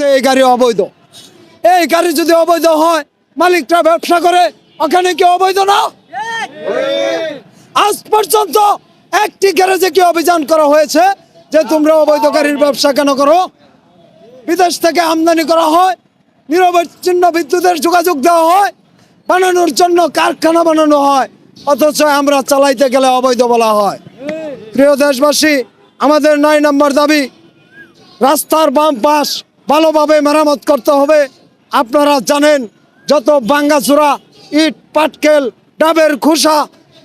আছে এই গাড়ি অবৈধ। এই গাড়ি যদি অবৈধ হয়, মালিকরা ব্যবসা করে, ওখানে কি অবৈধ না? আজ পর্যন্ত একটি গ্যারেজে কি অভিযান করা হয়েছে যে তোমরা অবৈধ গাড়ির ব্যবসা কেন করো? বিদেশ থেকে আমদানি করা হয়, নিরবচ্ছিন্ন বিদ্যুতের যোগাযোগ দেওয়া হয়, বানানোর জন্য কারখানা বানানো হয়, অথচ আমরা চালাইতে গেলে অবৈধ বলা হয়। প্রিয় দেশবাসী, আমাদের নয় নম্বর দাবি, রাস্তার বাম পাশ ভালোভাবে মেরামত করতে হবে। আপনারা জানেন, যত বাঙ্গাচুরা ইট, পাটকেল, ডাবের খোসা,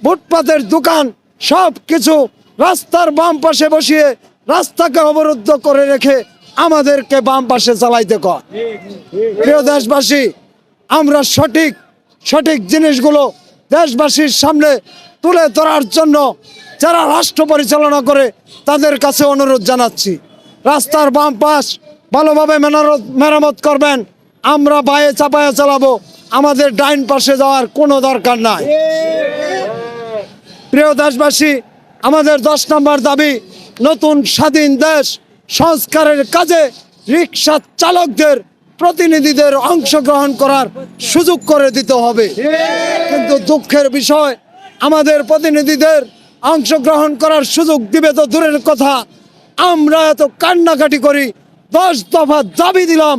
ফুটপাতের দোকান সব কিছু রাস্তার বাম পাশে বসিয়ে রাস্তাকে অবরুদ্ধ করে রেখে আমাদেরকে বাম পাশে চালাইতে কর। প্রিয় দেশবাসী, আমরা সঠিক সঠিক জিনিসগুলো দেশবাসীর সামনে তুলে ধরার জন্য যারা রাষ্ট্র পরিচালনা করে, তাদের কাছে অনুরোধ জানাচ্ছি। রাস্তার বাম পাশ ভালোভাবে মেনারত- মেরামত করবেন। আমরা বায়ে চাপায়ে চালাবো। আমাদের ডাইন পাশে যাওয়ার কোনো দরকার নাই। প্রিয় দেশবাসী, আমাদের দশ নম্বর দাবি, নতুন স্বাধীন দেশ সংস্কারের কাজে রিক্সা চালকদের প্রতিনিধিদের অংশগ্রহণ করার সুযোগ করে দিতে হবে। কিন্তু দুঃখের বিষয়, আমাদের প্রতিনিধিদের অংশগ্রহণ করার সুযোগ দিবে তো দূরের কথা। আমরা এত কান্নাকাটি করি দশ দফা দাবি দিলাম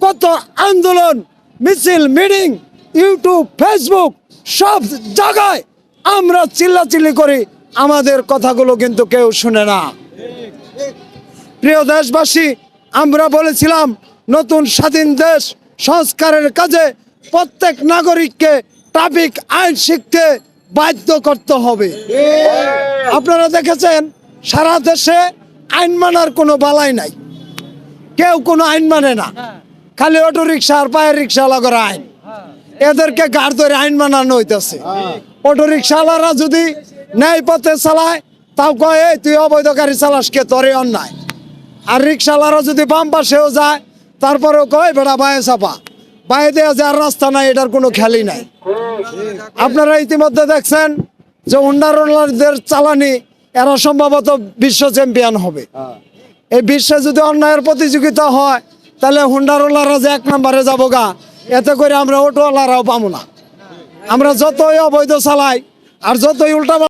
কত আন্দোলন মিছিল মিটিং ইউটিউব ফেসবুক সব জায়গায় আমরা চিল্লাচিল্লি করি আমাদের কথাগুলো কিন্তু কেউ শুনে না। প্রিয় দেশবাসী আমরা বলেছিলাম নতুন স্বাধীন দেশ সংস্কারের কাজে প্রত্যেক নাগরিককে ট্রাফিক আইন শিখতে বাধ্য করতে হবে। আপনারা দেখেছেন সারা দেশে আইন মানার কোনো বালাই নাই। কেউ কোনো আইন মানে না। খালি অটো রিক্সা আর পায়ের রিক্সা লাগর আইন। এদেরকে গাড় ধরে আইন মানানো হইতেছে। অটো রিক্সাওয়ালারা যদি ন্যায় পথে চালায়, তাও কয়, এই, তুই অবৈধ গাড়ি চালাস কে? তোরে অন্যায়। আর রিক্সাওয়ালারা যদি বাম পাশেও যায়, তারপরেও কয়, বেড়া, বায়ে চাপা। বায়ে দেওয়া যার রাস্তা নাই, এটার কোনো খেয়ালই নাই। আপনারা ইতিমধ্যে দেখছেন যে হুন্ডারোলারদের চালানি, এরা সম্ভবত বিশ্ব চ্যাম্পিয়ন হবে। এই বিশ্বে যদি অন্যায়ের প্রতিযোগিতা হয়, তাহলে হুন্ডারওয়ালারা যে এক নম্বরে যাব গা, এতে করে আমরা অটোওয়ালারাও পাবো না। আমরা যতই অবৈধ চালাই, আর যতই উল্টা